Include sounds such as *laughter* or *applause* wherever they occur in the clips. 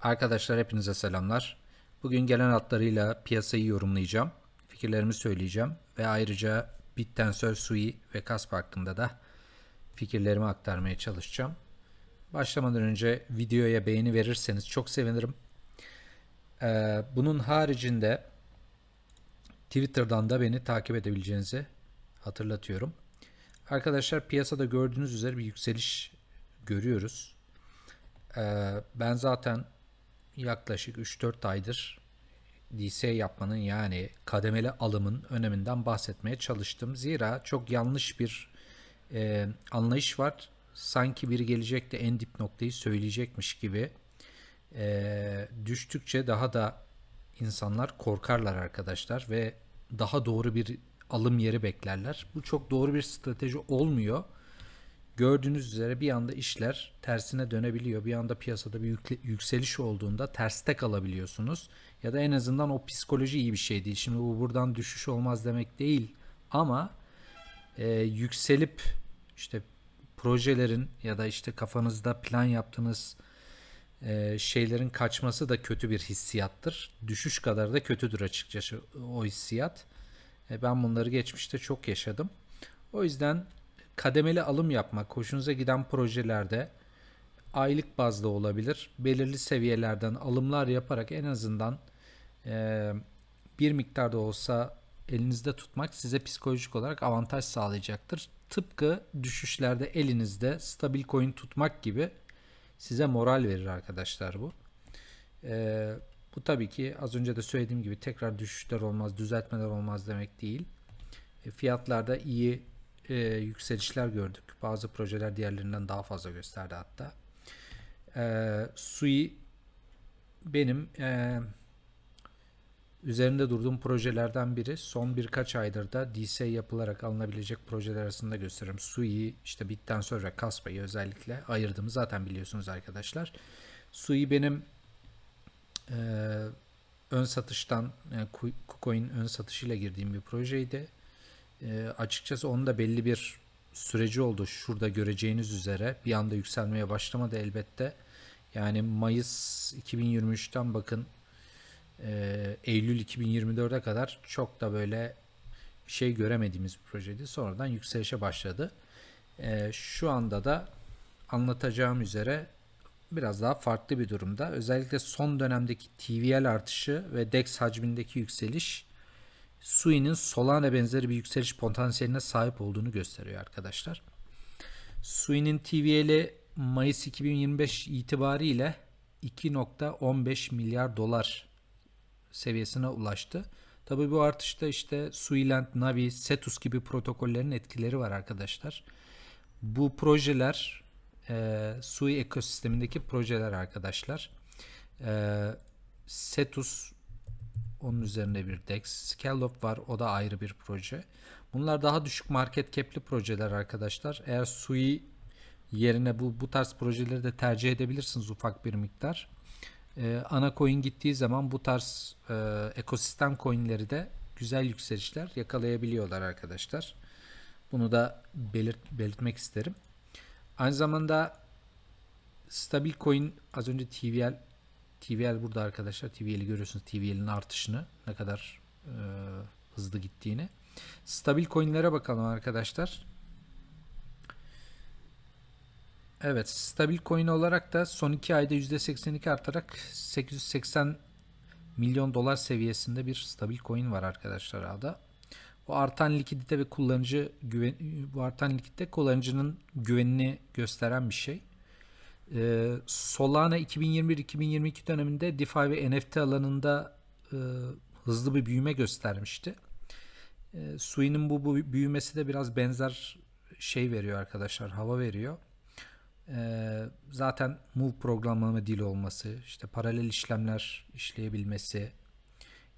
Arkadaşlar hepinize selamlar. Bugün gelen hatlarıyla piyasayı yorumlayacağım. Fikirlerimi söyleyeceğim ve ayrıca Bittensör, Sui ve Kasp hakkında da fikirlerimi aktarmaya çalışacağım. Başlamadan önce videoya beğeni verirseniz çok sevinirim. Ee, bunun haricinde Twitter'dan da beni takip edebileceğinizi hatırlatıyorum. Arkadaşlar piyasada gördüğünüz üzere bir yükseliş görüyoruz. Ee, ben zaten yaklaşık 3-4 aydır DCA yapmanın yani kademeli alımın öneminden bahsetmeye çalıştım. Zira çok yanlış bir e, anlayış var. Sanki biri gelecek de en dip noktayı söyleyecekmiş gibi e, düştükçe daha da insanlar korkarlar arkadaşlar ve daha doğru bir alım yeri beklerler. Bu çok doğru bir strateji olmuyor. Gördüğünüz üzere bir anda işler tersine dönebiliyor. Bir anda piyasada bir yükseliş olduğunda terste kalabiliyorsunuz. Ya da en azından o psikoloji iyi bir şey değil. Şimdi bu buradan düşüş olmaz demek değil. Ama e, yükselip işte projelerin ya da işte kafanızda plan yaptığınız e, şeylerin kaçması da kötü bir hissiyattır. Düşüş kadar da kötüdür açıkçası o hissiyat. E, ben bunları geçmişte çok yaşadım. O yüzden kademeli alım yapmak, hoşunuza giden projelerde aylık bazda olabilir. Belirli seviyelerden alımlar yaparak en azından e, bir miktarda olsa elinizde tutmak size psikolojik olarak avantaj sağlayacaktır. Tıpkı düşüşlerde elinizde stabil coin tutmak gibi size moral verir arkadaşlar bu. E, bu tabii ki az önce de söylediğim gibi tekrar düşüşler olmaz, düzeltmeler olmaz demek değil. E, fiyatlarda iyi e, yükselişler gördük. Bazı projeler diğerlerinden daha fazla gösterdi hatta. E, Sui benim e, üzerinde durduğum projelerden biri. Son birkaç aydır da DCA yapılarak alınabilecek projeler arasında gösteriyorum. Sui, işte bitten sonra Kaspa'yı özellikle ayırdığımı zaten biliyorsunuz arkadaşlar. Sui benim e, ön satıştan yani KuCoin ön satışıyla girdiğim bir projeydi. E, açıkçası onun da belli bir süreci oldu. Şurada göreceğiniz üzere bir anda yükselmeye başlamadı elbette. Yani Mayıs 2023'ten bakın e, Eylül 2024'e kadar çok da böyle şey göremediğimiz bir projeydi. Sonradan yükselişe başladı. E, şu anda da anlatacağım üzere biraz daha farklı bir durumda. Özellikle son dönemdeki TVL artışı ve DEX hacmindeki yükseliş Sui'nin Solana benzeri bir yükseliş potansiyeline sahip olduğunu gösteriyor arkadaşlar. Sui'nin TVL'i Mayıs 2025 itibariyle 2.15 milyar dolar seviyesine ulaştı. Tabi bu artışta işte Suiland, Navi, Cetus gibi protokollerin etkileri var arkadaşlar. Bu projeler e, Sui ekosistemindeki projeler arkadaşlar. E, Cetus onun üzerinde bir DEX. Scallop var. O da ayrı bir proje. Bunlar daha düşük market cap'li projeler arkadaşlar. Eğer Sui yerine bu bu tarz projeleri de tercih edebilirsiniz ufak bir miktar. Ee, ana coin gittiği zaman bu tarz e, ekosistem coinleri de güzel yükselişler yakalayabiliyorlar arkadaşlar. Bunu da belirt, belirtmek isterim. Aynı zamanda stabil coin az önce TVL TVL burada arkadaşlar. TVL'i görüyorsunuz. TVL'in artışını ne kadar e, hızlı gittiğini. Stabil coin'lere bakalım arkadaşlar. Evet, stabil coin olarak da son 2 ayda %82 artarak 880 milyon dolar seviyesinde bir stabil coin var arkadaşlar ağda. Bu artan likidite ve kullanıcı güven bu artan likidite kullanıcının güvenini gösteren bir şey. Ee, Solana 2021-2022 döneminde DeFi ve NFT alanında e, hızlı bir büyüme göstermişti. E, Sui'nin bu, bu büyümesi de biraz benzer şey veriyor arkadaşlar, hava veriyor. E, zaten Move programlama dili olması, işte paralel işlemler işleyebilmesi,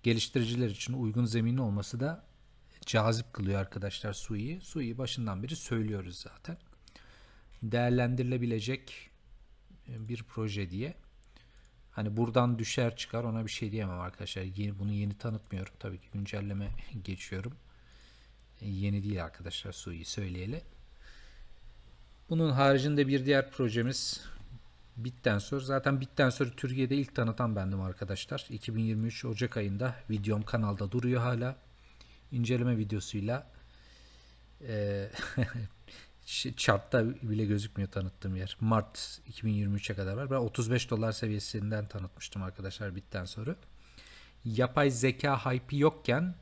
geliştiriciler için uygun zemin olması da cazip kılıyor arkadaşlar Sui'yi. Sui'yi başından beri söylüyoruz zaten. Değerlendirilebilecek bir proje diye. Hani buradan düşer çıkar ona bir şey diyemem arkadaşlar. Yeni, bunu yeni tanıtmıyorum. Tabii ki güncelleme *laughs* geçiyorum. Yeni değil arkadaşlar Sui'yi söyleyeli. Bunun haricinde bir diğer projemiz BitTensor. Zaten BitTensor'u Türkiye'de ilk tanıtan bendim arkadaşlar. 2023 Ocak ayında videom kanalda duruyor hala. İnceleme videosuyla e, *laughs* chartta bile gözükmüyor tanıttığım yer. Mart 2023'e kadar var. Ben 35 dolar seviyesinden tanıtmıştım arkadaşlar BitTensor'u. Yapay zeka hype'i yokken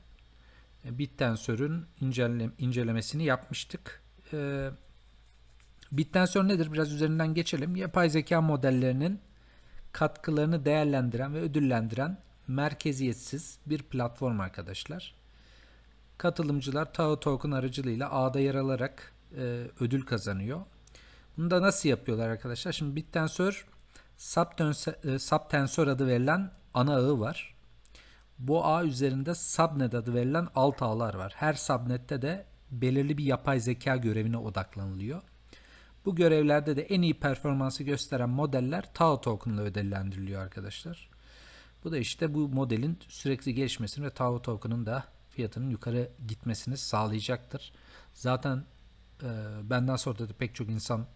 e, BitTensor'un incele, incelemesini yapmıştık. Ee, BitTensor nedir? Biraz üzerinden geçelim. Yapay zeka modellerinin katkılarını değerlendiren ve ödüllendiren merkeziyetsiz bir platform arkadaşlar. Katılımcılar Tao Token aracılığıyla ağda yer alarak e, ödül kazanıyor. Bunu da nasıl yapıyorlar arkadaşlar? Şimdi BitTensor Subtensor, e, Subtensor adı verilen ana ağı var. Bu ağ üzerinde subnet adı verilen alt ağlar var. Her subnette de belirli bir yapay zeka görevine odaklanılıyor. Bu görevlerde de en iyi performansı gösteren modeller Tao Token ile ödüllendiriliyor arkadaşlar. Bu da işte bu modelin sürekli gelişmesini ve Tao Token'ın da fiyatının yukarı gitmesini sağlayacaktır. Zaten benden sonra da pek çok insan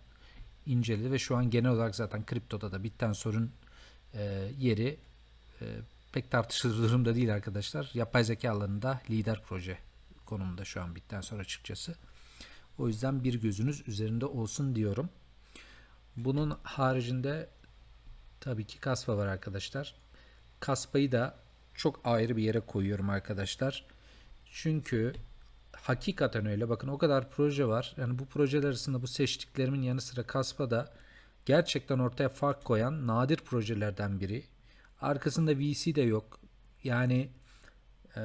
inceledi ve şu an genel olarak zaten kriptoda da BitTensor'un e, yeri e, pek tartışılır durumda değil arkadaşlar. Yapay zeka alanında lider proje konumunda şu an BitTensor açıkçası. O yüzden bir gözünüz üzerinde olsun diyorum. Bunun haricinde tabii ki Kaspa var arkadaşlar. Kaspa'yı da çok ayrı bir yere koyuyorum arkadaşlar. Çünkü hakikaten öyle. Bakın o kadar proje var. Yani bu projeler arasında bu seçtiklerimin yanı sıra Kaspa'da gerçekten ortaya fark koyan nadir projelerden biri. Arkasında VC de yok. Yani e,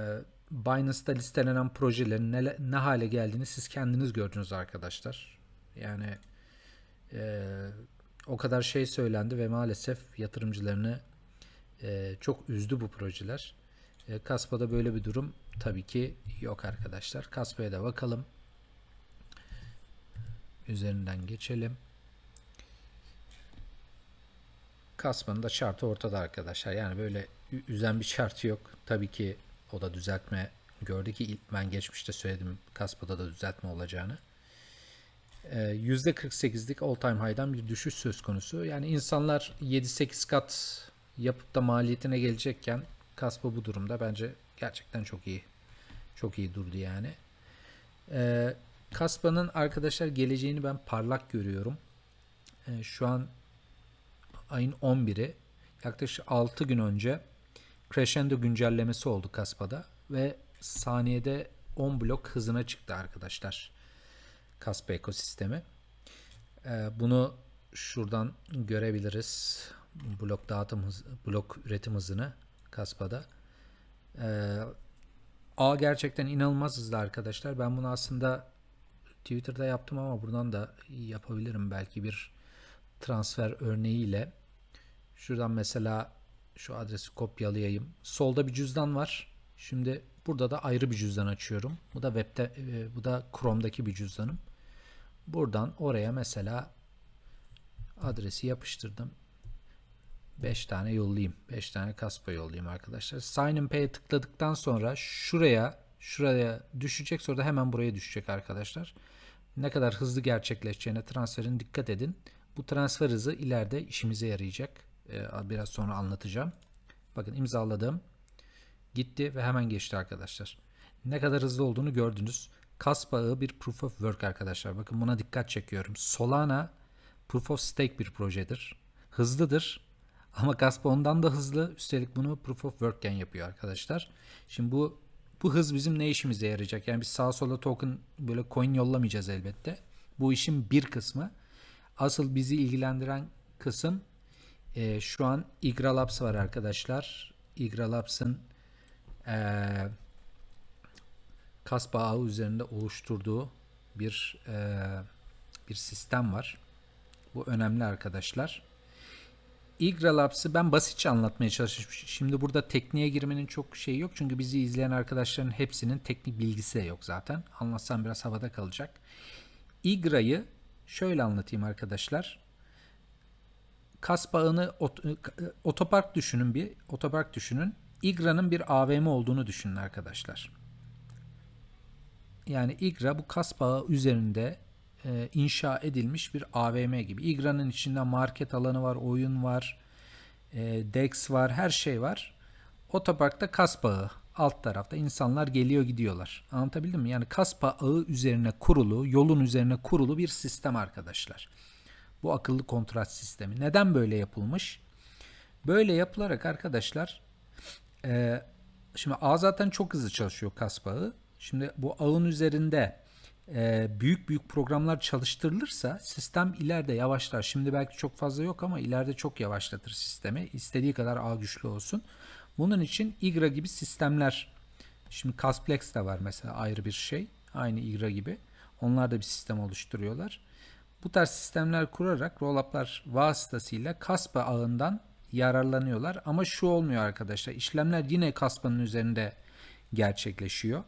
Binance'da listelenen projelerin ne, ne hale geldiğini siz kendiniz gördünüz arkadaşlar. Yani e, o kadar şey söylendi ve maalesef yatırımcılarını e, çok üzdü bu projeler. E, Kaspa'da böyle bir durum tabii ki yok arkadaşlar. Kaspa'ya da bakalım. Üzerinden geçelim. Kasmanın da şartı ortada arkadaşlar. Yani böyle üzen bir şartı yok. Tabii ki o da düzeltme gördü ki ben geçmişte söyledim Kaspa'da da düzeltme olacağını. Ee, %48'lik all time high'dan bir düşüş söz konusu. Yani insanlar 7-8 kat yapıp da maliyetine gelecekken Kaspa bu durumda bence gerçekten çok iyi. Çok iyi durdu yani. Ee, Kaspa'nın arkadaşlar geleceğini ben parlak görüyorum. Ee, şu an ayın 11'i yaklaşık 6 gün önce Crescendo güncellemesi oldu Kaspa'da ve saniyede 10 blok hızına çıktı arkadaşlar. Kaspa ekosistemi. Ee, bunu şuradan görebiliriz. Blok dağıtım hız, blok üretim hızını Kaspa'da. Ee, A gerçekten inanılmaz hızlı arkadaşlar. Ben bunu aslında Twitter'da yaptım ama buradan da yapabilirim belki bir transfer örneğiyle. Şuradan mesela şu adresi kopyalayayım. Solda bir cüzdan var. Şimdi burada da ayrı bir cüzdan açıyorum. Bu da web'te e, bu da Chrome'daki bir cüzdanım. Buradan oraya mesela adresi yapıştırdım. 5 tane yollayayım. 5 tane kaspa yollayayım arkadaşlar. Sign in Pay'e tıkladıktan sonra şuraya şuraya düşecek sonra da hemen buraya düşecek arkadaşlar. Ne kadar hızlı gerçekleşeceğine transferin dikkat edin. Bu transfer hızı ileride işimize yarayacak. Ee, biraz sonra anlatacağım. Bakın imzaladım. Gitti ve hemen geçti arkadaşlar. Ne kadar hızlı olduğunu gördünüz. Ağı bir proof of work arkadaşlar. Bakın buna dikkat çekiyorum. Solana proof of stake bir projedir. Hızlıdır. Ama Kaspa ondan da hızlı. Üstelik bunu proof of work'ken yapıyor arkadaşlar. Şimdi bu bu hız bizim ne işimize yarayacak? Yani biz sağa sola token böyle coin yollamayacağız elbette. Bu işin bir kısmı. Asıl bizi ilgilendiren kısım e, şu an Igra Labs var arkadaşlar. Igra Labs'ın e, Kaspa ağı üzerinde oluşturduğu bir e, bir sistem var. Bu önemli arkadaşlar. Igra Labs'ı ben basitçe anlatmaya çalışmışım. Şimdi burada tekniğe girmenin çok şeyi yok. Çünkü bizi izleyen arkadaşların hepsinin teknik bilgisi de yok zaten. Anlatsam biraz havada kalacak. Igra'yı şöyle anlatayım arkadaşlar. Kaspa ağını ot, otopark düşünün bir. Otopark düşünün. Igra'nın bir AVM olduğunu düşünün arkadaşlar. Yani Igra bu Kaspa ağı üzerinde e, inşa edilmiş bir AVM gibi. İgra'nın içinde market alanı var, oyun var, e, Dex var, her şey var. Otoparkta Kaspa ağı. Alt tarafta insanlar geliyor gidiyorlar. Anlatabildim mi? Yani Kaspa ağı üzerine kurulu, yolun üzerine kurulu bir sistem arkadaşlar. Bu akıllı kontrat sistemi. Neden böyle yapılmış? Böyle yapılarak arkadaşlar e, şimdi ağ zaten çok hızlı çalışıyor Kaspa ağı. Şimdi bu ağın üzerinde e, büyük büyük programlar çalıştırılırsa sistem ileride yavaşlar. Şimdi belki çok fazla yok ama ileride çok yavaşlatır sistemi. İstediği kadar ağ güçlü olsun. Bunun için IGRA gibi sistemler şimdi Casplex de var mesela ayrı bir şey. Aynı IGRA gibi. Onlar da bir sistem oluşturuyorlar. Bu tarz sistemler kurarak roll-up'lar vasıtasıyla Kaspa ağından yararlanıyorlar. Ama şu olmuyor arkadaşlar. İşlemler yine Kaspa'nın üzerinde gerçekleşiyor.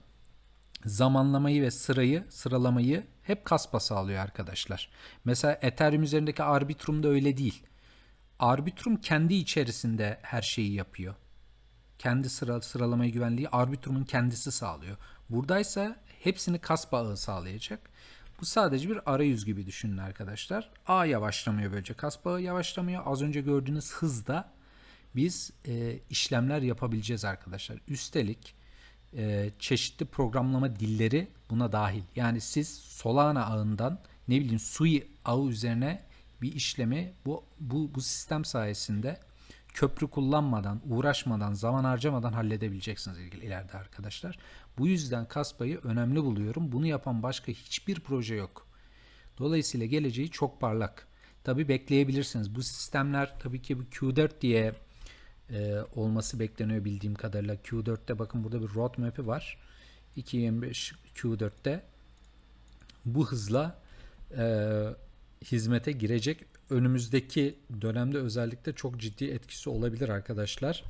Zamanlamayı ve sırayı, sıralamayı hep Kaspa sağlıyor arkadaşlar. Mesela Ethereum üzerindeki Arbitrum da öyle değil. Arbitrum kendi içerisinde her şeyi yapıyor. Kendi sıra, sıralamayı güvenliği Arbitrum'un kendisi sağlıyor. Buradaysa hepsini Kaspa ağı sağlayacak. Bu sadece bir arayüz gibi düşünün arkadaşlar. A yavaşlamıyor böylece. Kaspa ağı yavaşlamıyor. Az önce gördüğünüz hızda biz e, işlemler yapabileceğiz arkadaşlar. Üstelik e, çeşitli programlama dilleri buna dahil. Yani siz Solana ağından ne bileyim Sui ağı üzerine bir işlemi bu, bu, bu sistem sayesinde köprü kullanmadan, uğraşmadan, zaman harcamadan halledebileceksiniz ilgili ileride arkadaşlar. Bu yüzden Kaspa'yı önemli buluyorum. Bunu yapan başka hiçbir proje yok. Dolayısıyla geleceği çok parlak. Tabi bekleyebilirsiniz. Bu sistemler tabii ki bu Q4 diye e, olması bekleniyor bildiğim kadarıyla. Q4'te bakın burada bir roadmap'i var. 2.25 Q4'te bu hızla e, hizmete girecek. Önümüzdeki dönemde özellikle çok ciddi etkisi olabilir arkadaşlar.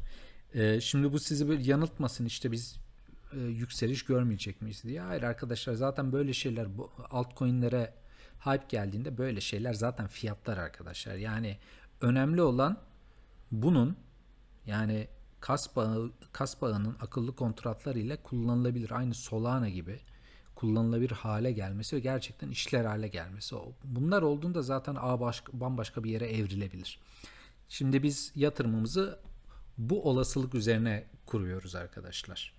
E, şimdi bu sizi böyle yanıltmasın işte biz e, yükseliş görmeyecek miyiz diye. Hayır arkadaşlar zaten böyle şeyler bu altcoin'lere hype geldiğinde böyle şeyler zaten fiyatlar arkadaşlar. Yani önemli olan bunun yani Kaspa, Kaspa'nın akıllı kontratlar ile kullanılabilir. Aynı Solana gibi kullanılabilir hale gelmesi ve gerçekten işler hale gelmesi. Bunlar olduğunda zaten ağ başka, bambaşka bir yere evrilebilir. Şimdi biz yatırımımızı bu olasılık üzerine kuruyoruz arkadaşlar.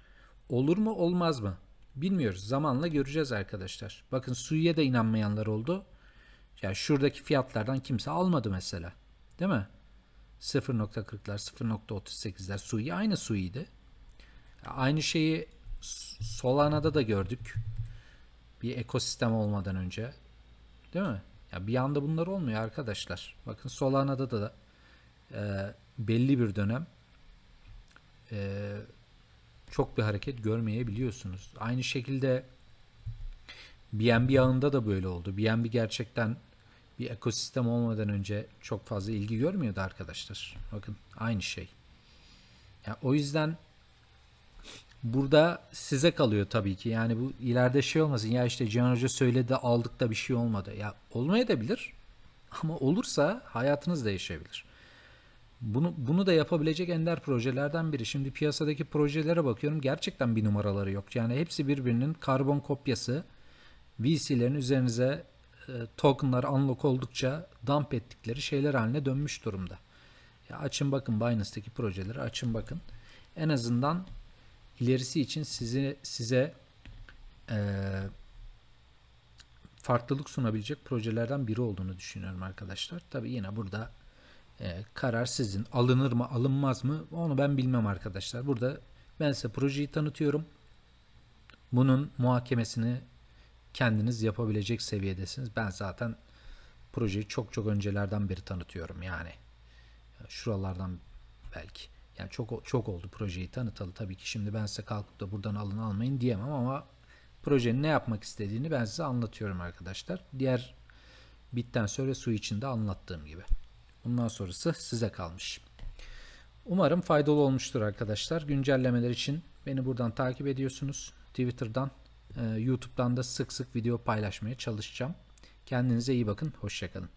Olur mu olmaz mı? Bilmiyoruz. Zamanla göreceğiz arkadaşlar. Bakın Sui'ye de inanmayanlar oldu. Ya şuradaki fiyatlardan kimse almadı mesela. Değil mi? 0.40'lar, 0.38'ler Sui aynı Sui'ydi. Aynı şeyi Solana'da da gördük. Bir ekosistem olmadan önce. Değil mi? Ya bir anda bunlar olmuyor arkadaşlar. Bakın Solana'da da e, belli bir dönem e, çok bir hareket görmeyebiliyorsunuz. Aynı şekilde BNB ağında da böyle oldu. BNB gerçekten bir ekosistem olmadan önce çok fazla ilgi görmüyordu arkadaşlar. Bakın aynı şey. Yani o yüzden burada size kalıyor tabii ki. Yani bu ileride şey olmasın. Ya işte Cihan Hoca söyledi aldık da bir şey olmadı. Ya olmayabilir. Ama olursa hayatınız değişebilir. Bunu, bunu da yapabilecek ender projelerden biri. Şimdi piyasadaki projelere bakıyorum. Gerçekten bir numaraları yok. Yani hepsi birbirinin karbon kopyası. VC'lerin üzerinize tokenlar unlock oldukça dump ettikleri şeyler haline dönmüş durumda. Ya açın bakın Binance'daki projeleri açın bakın. En azından ilerisi için sizi, size e, farklılık sunabilecek projelerden biri olduğunu düşünüyorum arkadaşlar. Tabi yine burada e, karar sizin. Alınır mı alınmaz mı onu ben bilmem arkadaşlar. Burada ben size projeyi tanıtıyorum. Bunun muhakemesini kendiniz yapabilecek seviyedesiniz. Ben zaten projeyi çok çok öncelerden beri tanıtıyorum yani. Şuralardan belki. Yani çok çok oldu projeyi tanıtalı tabii ki. Şimdi ben size kalkıp da buradan alın almayın diyemem ama projenin ne yapmak istediğini ben size anlatıyorum arkadaşlar. Diğer bitten sonra su içinde anlattığım gibi. Bundan sonrası size kalmış. Umarım faydalı olmuştur arkadaşlar. Güncellemeler için beni buradan takip ediyorsunuz. Twitter'dan, YouTube'dan da sık sık video paylaşmaya çalışacağım. Kendinize iyi bakın. Hoşçakalın.